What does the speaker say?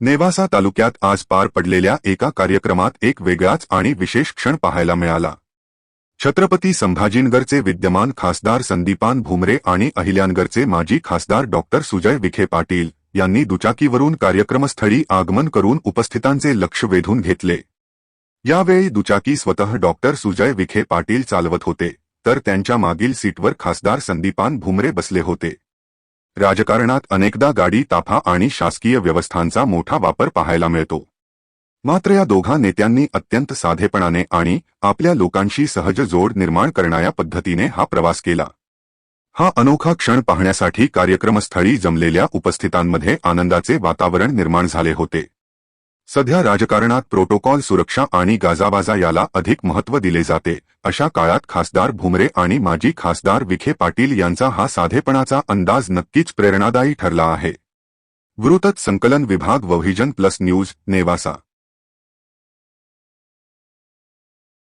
नेवासा तालुक्यात आज पार पडलेल्या एका कार्यक्रमात एक वेगळाच आणि विशेष क्षण पाहायला मिळाला. छत्रपती संभाजीनगरचे विद्यमान खासदार संदीपान भुमरे आणि अहिल्यानगरचे माजी खासदार डॉक्टर सुजय विखे पाटील यांनी दुचाकीवरून कार्यक्रमस्थळी आगमन करून उपस्थितांचे लक्ष वेधून घेतले. यावेळी दुचाकी स्वतः डॉक्टर सुजय विखे पाटील चालवत होते तर त्यांच्या मागील सीटवर खासदार संदीपान भुमरे बसले होते. राजकारणात अनेकदा गाडी ताफा आणि शासकीय व्यवस्थांचा मोठा वापर पाहायला मिळतो. मात्र या दोघा नेत्यांनी अत्यंत साधेपणाने आणि आपल्या लोकांशी सहज जोड निर्माण करणाऱ्या पद्धतीने हा प्रवास केला. हा अनोखा क्षण पाहण्यासाठी कार्यक्रमस्थळी जमलेल्या उपस्थितांमध्ये आनंदाचे वातावरण निर्माण झाले होते. सध्या राजकारणात प्रोटोकॉल सुरक्षा आणि गाजाबाजा याला अधिक महत्त्व दिले जाते. अशा काळात खासदार भुमरे आणि माजी खासदार विखे पाटील यांचा हा साधेपणाचा अंदाज नक्कीच प्रेरणादायी ठरला आहे. वृत्त संकलन विभाग वव्हिजन प्लस न्यूज नेवासा.